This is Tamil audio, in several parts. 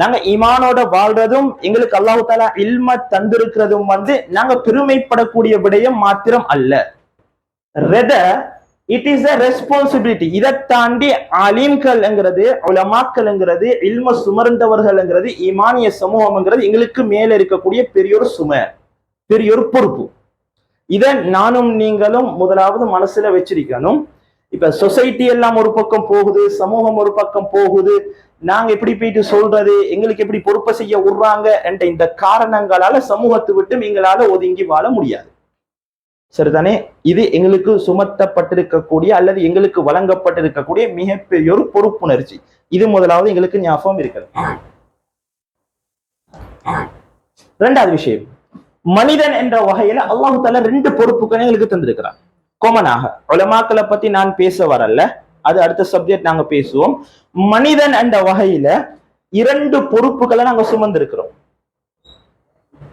நாங்க ஈமானோட வாழ்றதும் எங்களுக்கு அல்லாஹு தாலா இல்ம தந்திருக்கிறதும் வந்து நாங்க பெருமைப்படக்கூடிய விடயம் மாத்திரம் அல்ல. Rather it is a responsibility இதை தாண்டி அலீம்கள்ங்கிறது உலமாக்கள்ங்கிறது இல்ம சுமர்ந்தவர்கள்ங்கிறது இமானிய சமூகம்ங்கிறது எங்களுக்கு மேல இருக்கக்கூடிய பெரியோர் சும பெரியோர் பொறுப்பு. இதை நானும் நீங்களும் முதலாவது மனசுல வச்சிருக்கணும். இப்ப சொசைட்டி எல்லாம் ஒரு பக்கம் போகுது சமூகம் ஒரு பக்கம் போகுது. நாங்க எப்படி போயிட்டு சொல்றது? எங்களுக்கு எப்படி பொறுப்பை செய்ய விடுறாங்க? என்ற இந்த காரணங்களால சமூகத்தை விட்டு எங்களால ஒதுங்கி வாழ முடியாது. சரிதானே? இது எங்களுக்கு சுமத்தப்பட்டிருக்கக்கூடிய அல்லது எங்களுக்கு வழங்கப்பட்டிருக்கக்கூடிய மிகப்பெரிய ஒரு பொறுப்புணர்ச்சி. இது முதலாவது எங்களுக்கு ஞாபகம் இருக்கிறது. ரெண்டாவது விஷயம். மனிதன் என்ற வகையில அல்லாஹு தாலா ரெண்டு பொறுப்புகளை எங்களுக்கு தந்திருக்கிறான். காமனாக. உலமாக்களை பத்தி நான் பேச வரல. அது அடுத்த சப்ஜெக்ட் நாங்க பேசுவோம். மனிதன் என்ற வகையில இரண்டு பொறுப்புகளை நாங்க சுமந்திருக்கிறோம்.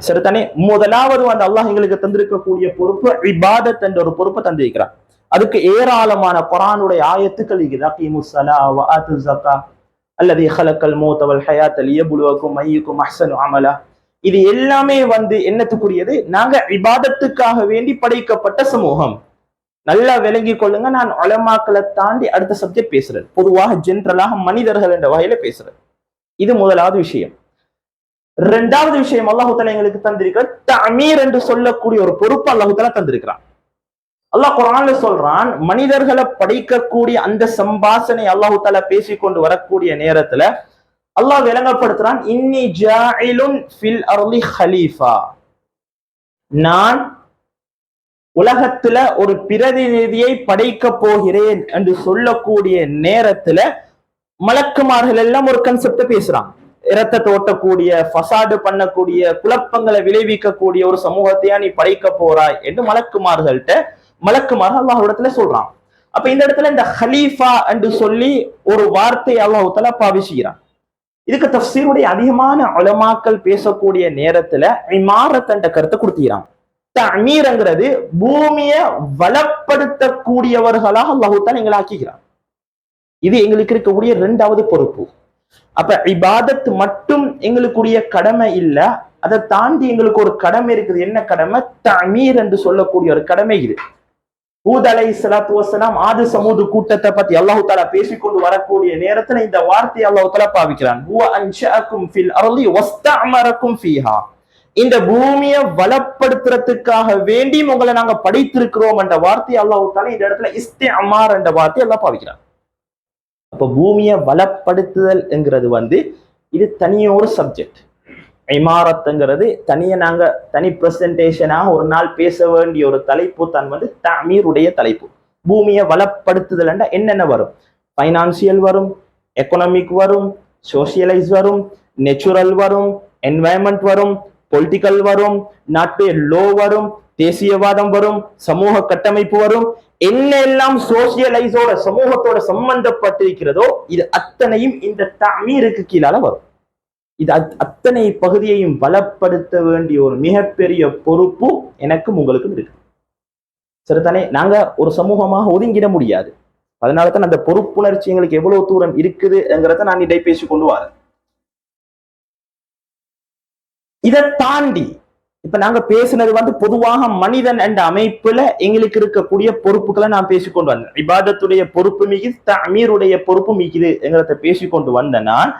சரிதானே முதலாவது அந்த அல்லாஹ் எங்களுக்கு தந்திருக்கக்கூடிய பொறுப்பு இபாதத் என்ற ஒரு பொறுப்பை தந்திருக்கிறான். அதுக்கு ஏராளமான குரானுடைய ஆயத்துக்கள் இருக்குது. அல்லது ஹலக்கல் மௌத வல் ஹயாத் லியபுலுவக்கும் மையக்கும் அஹ்சனு அமலா. இது எல்லாமே வந்து என்னத்துக்குரியது? நாங்க இபாதத்துக்காக வேண்டி படைக்கப்பட்ட சமூகம். நல்லா விளங்கி கொள்ளுங்க. நான் உலமாக்களை தாண்டி அடுத்த சப்ஜெக்ட் பேசுறேன். பொதுவாக ஜென்ரலாக மனிதர்கள் என்ற வகையில பேசுறேன். இது முதலாவது விஷயம். ரெண்டாவது விஷயம் அல்லாஹுத்தலா எங்களுக்கு தந்திருக்கிற தமீர் என்று சொல்லக்கூடிய ஒரு பொறுப்பு அல்லாஹுத்தலா தந்திருக்கிறான். அல்லாஹ் குரான்ல சொல்றான் மனிதர்களை படைக்கக்கூடிய அந்த சம்பாசனை அல்லாஹு பேசி கொண்டு வரக்கூடிய நேரத்துல அல்லாஹ் விளங்கப்படுத்துறான் இன்னி ஜாயிலுன் ஃபில் அர்லி ஹலீஃபா. நான் உலகத்துல ஒரு பிரதிநிதியை படைக்க போகிறேன் என்று சொல்லக்கூடிய நேரத்துல மலக்குமார்கள் எல்லாம் ஒரு கன்செப்ட பேசுறான் இரத்தத்தை ஓட்டக்கூடிய ஃபசாடு பண்ணக்கூடிய குழப்பங்களை விளைவிக்கக்கூடிய ஒரு சமூகத்தையா நீ படைக்க போறாய் என்று மலக்குமார்கள்ட்ட மலக்குமார்கள் அல்லாஹிடத்துல சொல்றான். அப்ப இந்த இடத்துல இந்த ஹலீஃபா என்று சொல்லி ஒரு வார்த்தையை அல்லாஹுத்தலா பாவிச்சுகிறான் இதுக்கு தஃசீருடைய அதிகமான அலமாக்கள் பேசக்கூடிய நேரத்துல இமாரத் என்ற கருத்தை கொடுத்துக்கிறான். தமீரங்கிறது பூமியை வளப்படுத்தக்கூடியவர்களாக அல்லாஹுத்தான் எங்களை ஆக்கிக்கிறார் இது எங்களுக்கு இருக்கக்கூடிய இரண்டாவது பொறுப்பு. அப்ப இபாதத் மட்டும் எங்களுக்குரிய கடமை இல்ல அதை தாண்டி எங்களுக்கு ஒரு கடமை இருக்குது. என்ன கடமை? தமீர் என்று சொல்லக்கூடிய ஒரு கடமை இது. ஊத் அலை சலாத்து வசலாம் ஆது சமூது கூட்டத்தை பத்தி அல்லாஹு தாலா பேசிக்கொண்டு வரக்கூடிய நேரத்துல இந்த வார்த்தையை அல்லாஹு தாலா பாவிக்கிறான். இந்த பூமியை வளப்படுத்துறதுக்காக வேண்டி உங்களை நாங்க படைத்திருக்கிறோம் என்ற வார்த்தையை அல்லாஹால இந்த இடத்துல இஸ்தே அமார் என்ற வார்த்தையை எல்லாம் பாவிக்கிறான் அப்ப பூமியை வளப்படுத்துதல் என்கிறது வந்து இது தனிய ஒரு சப்ஜெக்ட் இமாரத்துங்கிறது தனிய நாங்க தனி பிரசன்டேஷனாக ஒரு நாள் பேச வேண்டிய ஒரு தலைப்பு தான் வந்து தமிருடைய தலைப்பு. பூமியை வளப்படுத்துதல் என்னென்ன வரும்? ஃபைனான்சியல் வரும் எக்கனாமிக் வரும் சோசியலைஸ் வரும் நெச்சுரல் வரும் என்வாயன்மெண்ட் வரும் பொலிட்டிக்கல் வரும் நாட்டு லோ வரும் தேசியவாதம் வரும் சமூக கட்டமைப்பு வரும். என்ன எல்லாம் சோசியலைஸோட சமூகத்தோட சம்பந்தப்பட்டிருக்கிறதோ இது அத்தனையும் இந்த தமிழுக்கு கீழால வரும். இது அத்- அத்தனை பகுதியையும் பலப்படுத்த வேண்டிய ஒரு மிகப்பெரிய பொறுப்பு எனக்கும் உங்களுக்கும் இருக்கு. சரிதானே? நாங்க ஒரு சமூகமாக ஒதுங்கிட முடியாது. அதனால தான் அந்த பொறுப்புணர்ச்சி எங்களுக்கு எவ்வளவு தூரம் இருக்குதுங்கிறத நான் இடை பேசி கொண்டு வரேன். இதை தாண்டி இப்ப நாங்க பேசுனது வந்து பொதுவாக மனிதன் என்ற அமைப்புல எங்களுக்கு இருக்கக்கூடிய பொறுப்புகளை நான் பேசிக்கொண்டு வந்தேன். இபாதத்துடைய பொறுப்பு மிகுது அமீருடைய பொறுப்பு மிகுதுங்கிறத பேசிக்கொண்டு வந்த நான்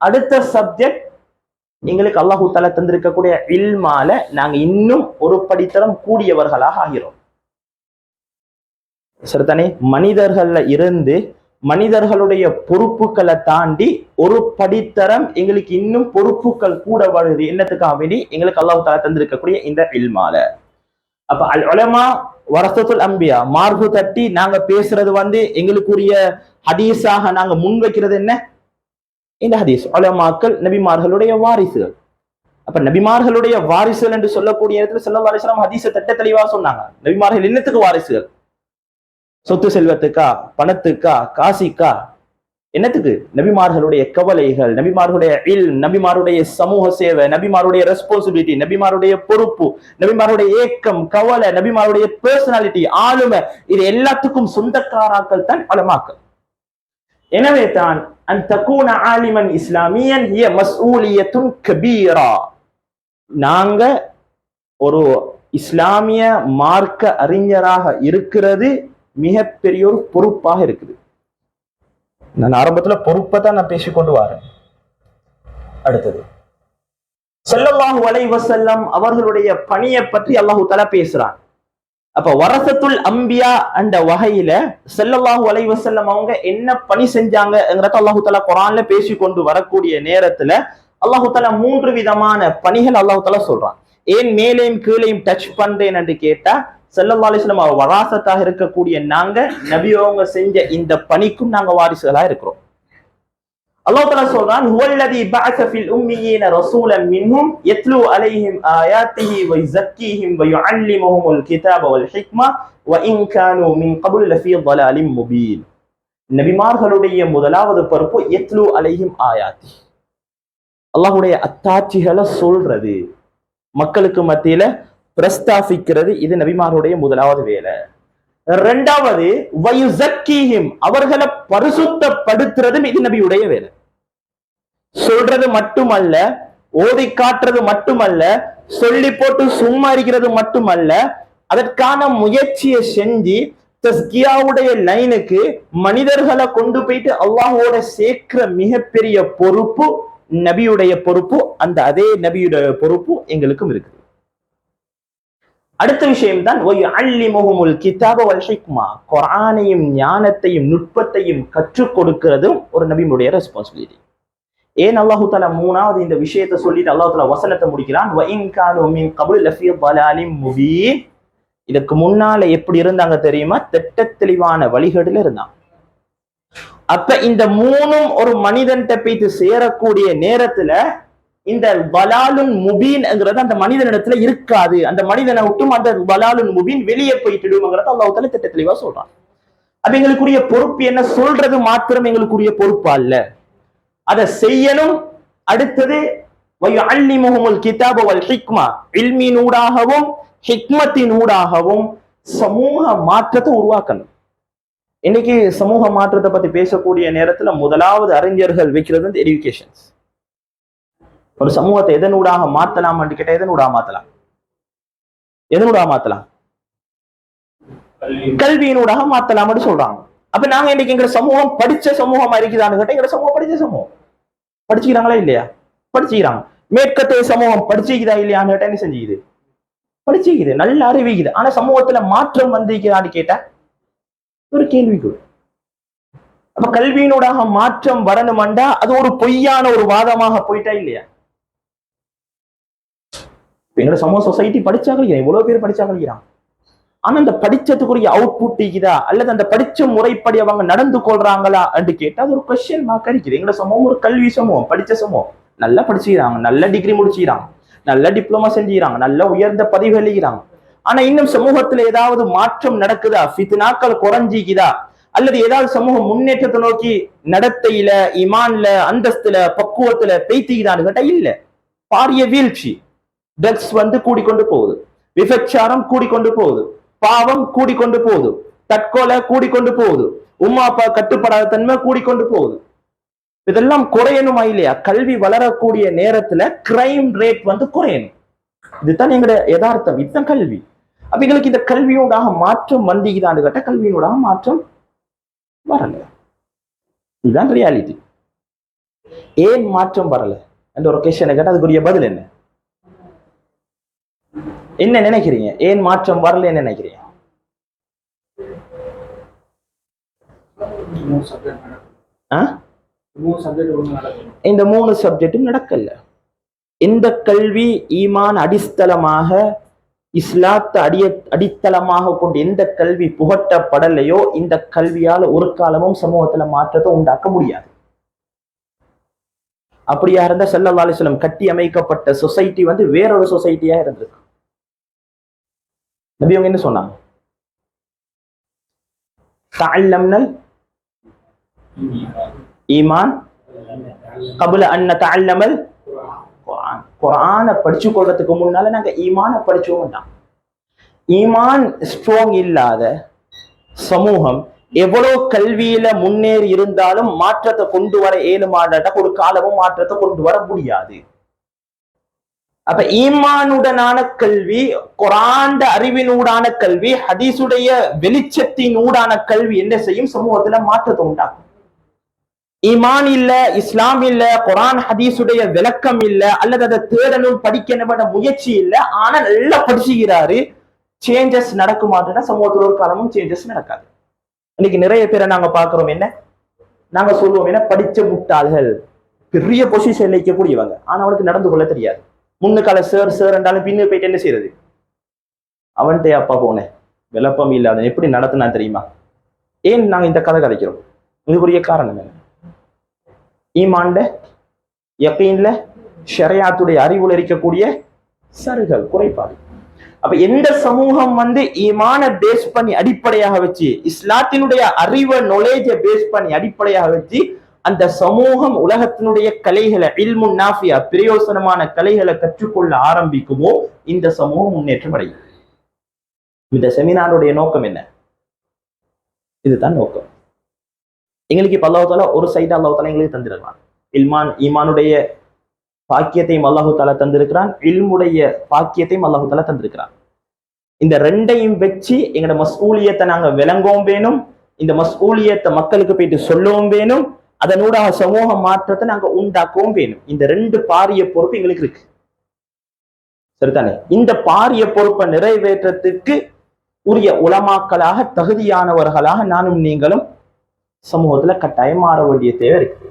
அடுத்த சப்ஜெக்ட் எங்களுக்கு அல்லாஹு தாலா தந்திருக்கக்கூடிய இல்மால நாங்க இன்னும் ஒரு படித்தளம் கூடியவர்களாக ஆகிறோம். சரிதானே மனிதர்கள்ல இருந்து மனிதர்களுடைய பொறுப்புகளை தாண்டி ஒரு படித்தரம் எங்களுக்கு இன்னும் பொறுப்புகள் கூட வருது. என்னத்துக்காக வேண்டி? எங்களுக்கு அல்லாஹு தாலா தந்திருக்கக்கூடிய இந்த இல்மால. அப்ப அல் உலமா வரசத்துல் அம்பியா மார்பு தட்டி நாங்க பேசுறது வந்து எங்களுக்குரிய ஹதீஸாக நாங்க முன்வைக்கிறது என்ன? இந்த ஹதீஸ். உலமாக்கள் நபிமார்களுடைய வாரிசுகள். அப்ப நபிமார்களுடைய வாரிசுகள் என்று சொல்லக்கூடிய இடத்துல செல்ல வாரிசுலாம் ஹதீஸை தட்ட தெளிவா சொன்னாங்க. நபிமார்கள் என்னத்துக்கு வாரிசுகள்? சொத்து செல்வத்துக்கா பணத்துக்கா காசிக்கா? என்னத்துக்கு? நபிமார்களுடைய கவலைகள் நபிமார்களுடைய இல் நபிமாருடைய சமூக சேவை நபிமாருடைய ரெஸ்பான்சிபிலிட்டி நபிமாருடைய பொறுப்பு நபிமாருடைய ஏக்கம் கவலை நபிமாருடைய பர்சனாலிட்டி ஆளுமை இது எல்லாத்துக்கும் சொந்தக்காராக்கள் தான் உலமாக்கள் எனவே தான் அன் தக்கூன ஆலிமன் இஸ்லாமியன் ஹிய மசூலியத்தும் கபீரா. நாங்க ஒரு இஸ்லாமிய மார்க்க அறிஞராக இருக்கிறது மிகப்பெரிய ஒரு பொறுப்பாக இருக்குது. நான் ஆரம்பத்துல பொறுப்பை தான் நான் பேசிக்கொண்டு வரேன். அடுத்தது. ஸல்லல்லாஹு அலைஹி வஸல்லம் அவர்களுடைய பணியை பற்றி அல்லாஹு தஆலா பேசுறான். அப்ப வரசத்துல் அம்பியா அந்த வகையில ஸல்லல்லாஹு அலைஹி வஸல்லம் அவங்க என்ன பணி செஞ்சாங்கங்கிறத அல்லாஹு தஆலா குர்ஆன்ல பேசி கொண்டு வரக்கூடிய நேரத்துல அல்லாஹு தஆலா மூன்று விதமான பணிகள் அல்லாஹு தஆலா சொல்றான். ஏன் மேலேயும் கீழேயும் டச் பண்றேன் என்று கேட்டா செல்லல்லா அலிஸ்லாம் அவர் வராசத்தாக இருக்கக்கூடிய நாங்க நபியோங்க செஞ்ச இந்த பணிக்கும் நாங்க வாரிசுகளா இருக்கிறோம். அல்லாஹ் தலா சொல்றான் ஹுவல்லதி பஅஸ ஃபில் உம்மியீன ரசூலன் மின்ஹும் யத்லு அலைஹிம் ஆயாத்திஹி வ யுஸக்கீஹிம் வ யுஅல்லிமுஹுமுல் கிதாப வல் ஹிக்ம வ இன் மின் qabl லஃபீ ضلالin முபீன் நபிமார்களுடைய முதலாவது பொறுப்பு எத்லு அலைஹிம் ஆயாத்தி. அல்லாஹுடைய அத்தாட்சிகளை சொல்றது. மக்களுக்கு மத்தியில பிரஸ்தாபிக்கிறது இது நபிமாருடைய முதலாவது வேலை. ரெண்டாவது வயுசக்கீஹிம் அவர்களை பரிசுத்தப்படுத்துறதும் இது நபியுடைய வேலை. சொல்றது மட்டுமல்ல ஓதி காட்டுறது மட்டுமல்ல சொல்லி போட்டு சும்மா இருக்கிறது மட்டுமல்ல அதற்கான முயற்சியை செஞ்சு தஸ்கியாவுடைய லைனுக்கு மனிதர்களை கொண்டு போயிட்டு அல்லாஹோட சேர்க்கிற மிகப்பெரிய பொறுப்பு நபியுடைய பொறுப்பும் அந்த அதே நபியுடைய பொறுப்பும் எங்களுக்கும் இருக்குது. அடுத்த விஷயம் தான் அள்ளிமுகமுல் கிதாப வல்ஷிக்மா குரானையும் ஞானத்தையும் நுட்பத்தையும் கற்றுக் கொடுக்கிறதும் ஒரு நபியுடைய ரெஸ்பான்சிபிலிட்டி ஏன் அல்லாஹு தாலா மூணாவது இந்த விஷயத்தை சொல்லிட்டு அல்லாஹு தாலா வசனத்தை முடிக்கிறான்? முபீன். இதுக்கு முன்னால எப்படி இருந்தாங்க தெரியுமா? திட்ட தெளிவான வழிகேடுல இருந்தான். அப்ப இந்த மூணும் ஒரு மனிதன்கிட்ட போயிட்டு சேரக்கூடிய நேரத்துல இந்த வலாலுன் முபீன்ங்கிறது அந்த மனிதனிடத்துல இருக்காது. அந்த மனிதனை விட்டும் அந்த வலாலுன் முபீன் வெளியே போயிட்டுடுங்கிறத அல்லாஹால திட்ட தெளிவா சொல்றான். அப்ப எங்களுக்குரிய பொறுப்பு என்ன? சொல்றது மாத்திரம் எங்களுக்குரிய பொறுப்பா அல்ல. அதை செய்யணும். அடுத்தது அல்லிமுகமுல் கிதாப வல் ஹிக்மா இல்மின் ஊடாகவும் ஹிக்மத்தின் ஊடாகவும் சமூக மாற்றத்தை உருவாக்கணும். இன்னைக்கு சமூக மாற்றத்தை பத்தி பேசக்கூடிய நேரத்துல முதலாவது அறிஞர்கள் வைக்கிறது வந்து எஜுகேஷன்ஸ் ஒரு சமூகத்தை எதனூடாக மாத்தலாம் கேட்டா எதனூடாக மாத்தலாம் எதனூடாக மாத்தலாம் கல்வியினூடாக மாத்தலாம்னு சொல்றாங்க. அப்ப நாங்க இன்னைக்கு எங்க சமூகம் படிச்ச சமூகமா இருக்குதான்னு கேட்டா எங்க சமூகம் படிச்ச சமூகம். படிச்சுக்கிறாங்களா இல்லையா? படிச்சுக்கிறாங்க. மேற்கத்தைய சமூகம் படிச்சுக்குதா இல்லையான்னு கேட்டா என்ன செஞ்சுக்குது? படிச்சுக்குது. நல்ல அறிவிக்குது. ஆனா சமூகத்துல மாற்றம் வந்திருக்குதான்னு கேட்டா ஒரு கேள்விக்குள் அப்ப கல்வியினூடாக மாற்றம் வரணுமாண்டா அது ஒரு பொய்யான ஒரு வாதமாக போயிட்டா இல்லையா? எங்களோட சமூக சொசைட்டி படிச்சா கழிக்கிறேன் இவ்வளவு பேர் படிச்சா கழிக்கிறான் ஆனா அந்த படிச்சதுக்குரிய அவுட்புட் இருக்குதா? அல்லது அந்த படிச்ச முறைப்படி அவங்க நடந்து கொள்றாங்களா என்று கேட்டா அது ஒரு கொஸ்டின் மார்க் அடிக்குது. எங்களோட சமூகம் ஒரு கல்வி சமூகம் படிச்ச சமூகம். நல்லா படிச்சுக்கிறாங்க நல்ல டிகிரி முடிச்சுக்கிறாங்க நல்ல டிப்ளமா செஞ்சுக்கிறாங்க நல்ல உயர்ந்த பதவி எழுகிறாங்க ஆனா இன்னும் சமூகத்துல ஏதாவது மாற்றம் நடக்குதா? ஃபித்னாக்கள் குறைஞ்சிக்குதா? அல்லது ஏதாவது சமூக முன்னேற்றத்தை நோக்கி நடத்தையில இமான்ல அந்தஸ்துல பக்குவத்துல பெய்த்திக்குதான்னு கேட்டா இல்ல. பாரிய வீழ்ச்சி. ட்ரக்ஸ் வந்து கூடிக்கொண்டு போகுது. விபச்சாரம் கூடிக்கொண்டு போகுது. பாவம் கூடிக்கொண்டு போகுது. தற்கொலை கூடிக்கொண்டு போகுது. உமா அப்பா கட்டுப்படாத தன்மை கூடிக்கொண்டு போகுது. இதெல்லாம் குறையணுமா இல்லையா? கல்வி வளரக்கூடிய நேரத்துல கிரைம் ரேட் வந்து குறையணும். இதுதான் எங்களோட யதார்த்தம். இதுதான் கல்வி. அப்ப எங்களுக்கு இந்த கல்வியோடாக மாற்றம் வந்திக்குதான்னு கேட்டா கல்வியினோடாக மாற்றம் வரல. இதுதான் ரியாலிட்டி ஏன் மாற்றம் வரல? என்ற ஒரு கொஸ்டினை கேட்டா அதுக்குரிய பதில் என்ன? என்ன நினைக்கிறீங்க? ஏன் மாற்றம் வரலன்னு நினைக்கிறீங்க? இந்த மூணு சப்ஜெக்டும் நடக்கல. எந்த கல்வி ஈமான் அடிஸ்தலமாக இஸ்லாத்து அடிய அடித்தளமாக கொண்டு எந்த கல்வி புகட்டப்படலையோ இந்த கல்வியால ஒரு காலமும் சமூகத்துல மாற்றத்தை உண்டாக்க முடியாது. அப்படியா இருந்தா செல்லல்லா அலிஸ்லம் கட்டி அமைக்கப்பட்ட சொசைட்டி வந்து வேறொரு சொசைட்டியா இருந்திருக்கு. நபி அவங்க என்ன சொன்னாங்க? தஅல்லம்னல் ஈமான். கபுல அன்ன தாழ்நமல் குரானை படிச்சு கொள்றதுக்கு முன்னால நாங்க ஈமான படிச்சோம் வேண்டாம் ஈமான் ஸ்ட்ராங் இல்லாத சமூகம் எவ்வளவு கல்வியில முன்னேறி இருந்தாலும் மாற்றத்தை கொண்டு வர ஏழுமாடாட்ட ஒரு காலமும் மாற்றத்தை கொண்டு வர முடியாது. அப்ப ஈமானுடனான கல்வி குராண்ட அறிவினூடான கல்வி ஹதீஸுடைய வெளிச்சத்தினூடான கல்வி என்ன செய்யும்? சமூகத்துல மாற்றத்தை உண்டாக்கும். ஈமான் இல்ல இஸ்லாம் இல்ல குரான் ஹதீஸுடைய விளக்கம் இல்ல அல்லது அதை தேடணும் படிக்கணும் முயற்சி இல்ல. ஆனா நல்லா படிச்சுக்கிறாரு. சேஞ்சஸ் நடக்குமாட்டுன்னா சமூகத்தில் ஒரு காலமும் சேஞ்சஸ் நடக்காது. இன்னைக்கு நிறைய பேரை நாங்க பாக்குறோம் என்ன? நாங்க சொல்லுவோம் என்ன? படிச்ச முட்டாள்கள். பெரிய பொசிஷன்ல இருக்கக்கூடியவங்க ஆனா அவனுக்கு நடந்து கொள்ள தெரியாது. முன்னுக்கால சேர் சேர் என்றாலும் பின்னு போயிட்டு என்ன செய்யறது அவன்கிட்ட அப்பா போனேன். விளப்பம் இல்லாத எப்படி நடத்தினா தெரியுமா? ஏன் நாங்க இந்த கதை கதைக்கிறோம்? இதுக்குரிய காரணம் என்ன? ஈமாண்ட யக்கீன்ல ஷரியாத்துடைய அறிவுல இருக்கக்கூடிய சருகள் குறைபாடு. அப்ப எந்த சமூகம் வந்து ஈமான பேஸ் பண்ணி அடிப்படையாக வச்சு இஸ்லாத்தினுடைய அறிவை நொலேஜ பேஸ் பண்ணி அடிப்படையாக வச்சு அந்த சமூகம் உலகத்தினுடைய கலைகளை இல்மு நாஃபியா பிரயோசனமான கலைகளை கற்றுக்கொள்ள ஆரம்பிக்குமோ இந்த சமூகம் முன்னேற்றம் அடையும். இந்த செமினாருடைய நோக்கம் என்ன? இதுதான் நோக்கம். எங்களுக்கு இப்போ அல்லாஹால ஒரு சைடு அல்லாஹால எங்களுக்கு தந்திருக்கிறான். இல்மான் ஈமானுடைய பாக்கியத்தையும் அல்லாஹு தாலா தந்திருக்கிறான். இல்முடைய பாக்கியத்தையும் அல்லாஹு தாலா தந்திருக்கிறான். இந்த ரெண்டையும் வச்சு எங்களோட மஸ்கூலியத்தை நாங்க விளங்கவும் வேணும். இந்த மஸ்கூலியத்தை மக்களுக்கு போயிட்டு சொல்லவும் வேணும். அதனூடாக சமூக மாற்றத்தை நாங்க உண்டாக்கவும் வேணும். இந்த ரெண்டு பாரிய பொறுப்பு எங்களுக்கு இருக்கு. சரிதானே? இந்த பாரிய பொறுப்பை நிறைவேற்றத்துக்கு உரிய உலமாக்களாக தகுதியானவர்களாக நானும் நீங்களும் சமூகத்தில் கட்டாயம் மாற வேண்டிய தேவை இருக்குது.